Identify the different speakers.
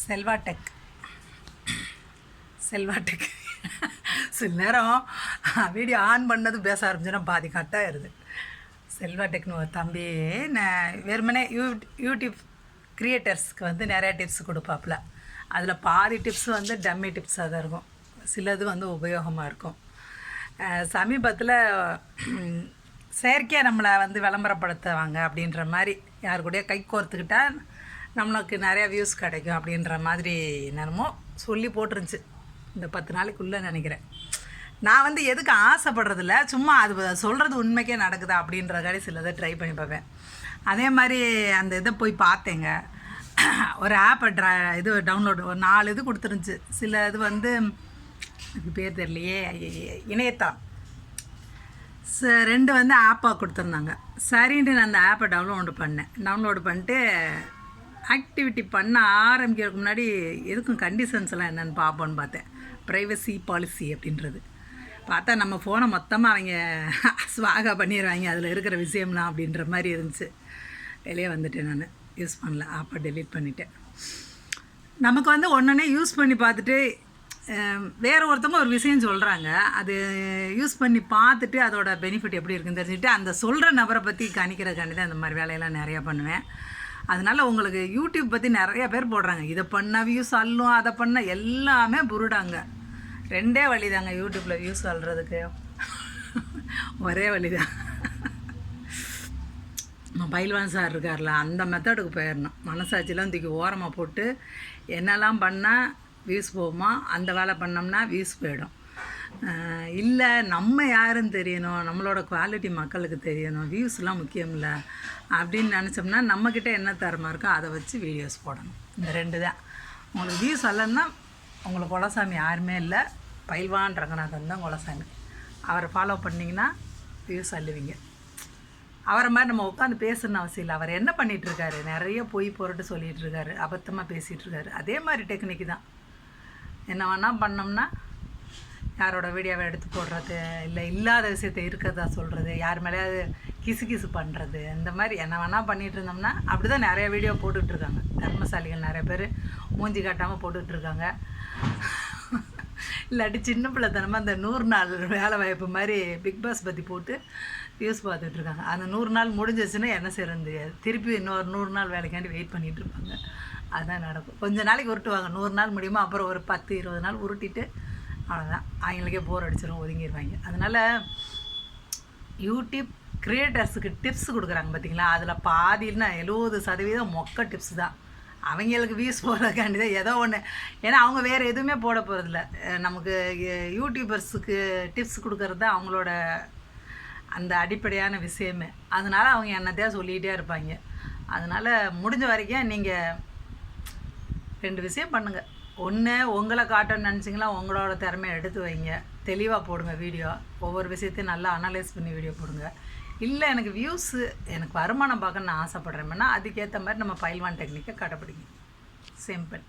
Speaker 1: Selva tech. Selva tech. சில நேரம் video on பண்ணது பேச ஆரம்பிச்சோன்னா பாதி கட் ஆயிடுது செல்வா டெக்னு ஒரு தம்பி நான் வெறுமனே யூ யூடியூப் க்ரியேட்டர்ஸ்க்கு வந்து நிறையா டிப்ஸ் கொடுப்பாப்புல. அதில் பாதி டிப்ஸ் வந்து டம்மி டிப்ஸாக தான் இருக்கும். சிலது வந்து உபயோகமாக இருக்கும். சமீபத்தில் செயற்கையாக நம்மளை வந்து விளம்பரப்படுத்துவாங்க அப்படின்ற மாதிரி யார் கூடயோ கை கோர்த்துக்கிட்டால் நம்மளுக்கு நிறையா வியூஸ் கிடைக்கும் அப்படின்ற மாதிரி என்னென்னமோ சொல்லி போட்டுருந்துச்சு. இந்த பத்து நாளைக்குள்ளே நினைக்கிறேன். நான் வந்து எதுக்கு ஆசைப்படுறதில்ல? சும்மா அது சொல்கிறது உண்மைக்கே நடக்குதா அப்படின்றக்காடி சிலதை ட்ரை பண்ணி பார்ப்பேன். அதே மாதிரி அந்த இதை போய் பார்த்தேங்க. ஒரு ஆப்பை ட்ரா இது டவுன்லோடு ஒரு நாலு இது கொடுத்துருந்துச்சு. சில இது வந்து அதுக்கு பேர் தெரியலையே. இணையத்தான் ச ரெண்டு வந்து ஆப்பாக கொடுத்துருந்தாங்க. சரின்ட்டு நான் அந்த ஆப்பை டவுன்லோடு பண்ணேன். டவுன்லோடு பண்ணிட்டு ஆக்டிவிட்டி பண்ண ஆரம்பிக்கிறதுக்கு முன்னாடி எதுக்கும் கண்டிஷன்ஸ்லாம் என்னென்னு பார்ப்போன்னு பார்த்தேன். ப்ரைவசி பாலிசி அப்படின்றது. பார்த்தா நம்ம ஃபோனை மொத்தமாக அவங்க ஸ்வாகா பண்ணிடுவாங்க அதில் இருக்கிற விஷயம்லாம் அப்படின்ற மாதிரி இருந்துச்சு. வெளியே வந்துட்டேன் நான். யூஸ் பண்ணல. அப்போ டெலீட் பண்ணிட்டேன். நமக்கு வந்து ஒன்றுனே யூஸ் பண்ணி பார்த்துட்டு வேறு ஒருத்தவங்க ஒரு விஷயம் சொல்கிறாங்க அது யூஸ் பண்ணி பார்த்துட்டு அதோட பெனிஃபிட் எப்படி இருக்குன்னு தெரிஞ்சுட்டு அந்த சொல்கிற நபரை பற்றி கணிக்கிறதுக்காண்டி தான் இந்த மாதிரி வேலையெல்லாம் நிறையா பண்ணுவேன். அதனால் உங்களுக்கு யூடியூப் பற்றி நிறைய பேர் போடுறாங்க. இதை பண்ணால் வியூஸ் அல்லும் அதை பண்ணால் எல்லாமே புருடாங்க. ரெண்டே வழி தாங்க யூடியூப்பில் வியூஸ் அல்றதுக்கு ஒரே வழி தான் பயில்வான் சார் இருக்கார்ல அந்த மெத்தடுக்கு போயிடணும் மனசாட்சிலாம் தூக்கி ஓரமாக போட்டு என்னெல்லாம் பண்ணால் வியூஸ் போகுமா அந்த வேலை பண்ணோம்னா வியூஸ் போயிடும். இல்லை நம்ம யாருன்னு தெரியணும். நம்மளோட குவாலிட்டி மக்களுக்கு தெரியணும். வியூஸ்லாம் முக்கியம் இல்லை அப்படின்னு நினச்சோம்னா நம்மக்கிட்ட என்ன தரமாக இருக்கோ அதை வச்சு வீடியோஸ் போடணும். இந்த ரெண்டு தான். உங்களுக்கு வியூஸ் அல்லன்னா உங்களுக்கு குலசாமி யாருமே இல்லை. பயில்வான் ரங்கநாதன் தான் குலசாமி. அவரை ஃபாலோ பண்ணிங்கன்னா வியூஸ் அள்ளுவீங்க அவரை மாதிரி நம்ம உட்காந்து பேசணும்னு அவசியம் இல்லை. அவர் என்ன பண்ணிகிட்ருக்காரு நிறைய பொய் பொருட்டு சொல்லிகிட்ருக்காரு அபத்தமாக பேசிகிட்ருக்காரு அதே மாதிரி டெக்னிக் தான். என்ன வேணால் பண்ணோம்னா யாரோட வீடியோவை எடுத்து போடுறது? இல்லை இல்லாத விஷயத்த இருக்கிறதா சொல்கிறது யார் மேலேயாவது கிசு கிசு பண்ணுறது இந்த மாதிரி என்ன வேணால் பண்ணிகிட்டு இருந்தோம்னா அப்படி தான் நிறைய வீடியோ போட்டுட்ருக்காங்க தர்மசாலிகள் நிறைய பேர் மூஞ்சி காட்டாமல் போட்டுட்ருக்காங்க இல்லாட்டி சின்ன பிள்ளைத்தனமாக அந்த நூறு நாள் வேலை வாய்ப்பு மாதிரி பிக் பாஸ் பற்றி போட்டு யூஸ் பார்த்துட்ருக்காங்க அந்த நூறு நாள் முடிஞ்சிச்சுன்னா என்ன செய்யறது தெரியாது. திருப்பி இன்னொரு நூறு நாள் வேலைக்காண்டி வெயிட் பண்ணிகிட்ருப்பாங்க இருப்பாங்க. அதுதான் நடக்கும். கொஞ்ச நாளைக்கு உருட்டுவாங்க. நூறு நாள் முடியுமா? அப்புறம் ஒரு பத்து இருபது நாள் உருட்டிட்டு அவ்வளோதான் அவங்களுக்கே போர் அடிச்சிடும் ஒதுங்கிடுவாங்க அதனால் யூடியூப் கிரியேட்டர்ஸுக்கு டிப்ஸ் கொடுக்குறாங்க பார்த்தீங்களா அதில் பாதினா எழுபது சதவீதம் மொக்க டிப்ஸ் தான். அவங்களுக்கு வியூஸ் போடுறதுக்காண்டி தான் ஏதோ ஒன்று ஏன்னா அவங்க வேறு எதுவுமே போட போகிறதில்ல நமக்கு யூடியூபர்ஸுக்கு டிப்ஸ் கொடுக்கறது தான் அவங்களோட அந்த அடிப்படையான விஷயமே. அதனால அவங்க என்னத்தையா சொல்லிகிட்டே இருப்பாங்க. அதனால் முடிஞ்ச வரைக்கும் நீங்கள் ரெண்டு விஷயம் பண்ணுங்கள் ஒன்று உங்களை காட்டணும்னு நினச்சிங்களா உங்களோட திறமையை எடுத்து வைங்க. தெளிவாக போடுங்க வீடியோ ஒவ்வொரு விஷயத்தையும் நல்லா அனலைஸ் பண்ணி வீடியோ போடுங்க. இல்லை எனக்கு வியூஸு எனக்கு வருமானம் பார்க்க நான் ஆசைப்பட்றேன்னா அதுக்கேற்ற மாதிரி நம்ம பைல்வான் டெக்னிக்கை கடைப்பிடிங்க சிம்பிள்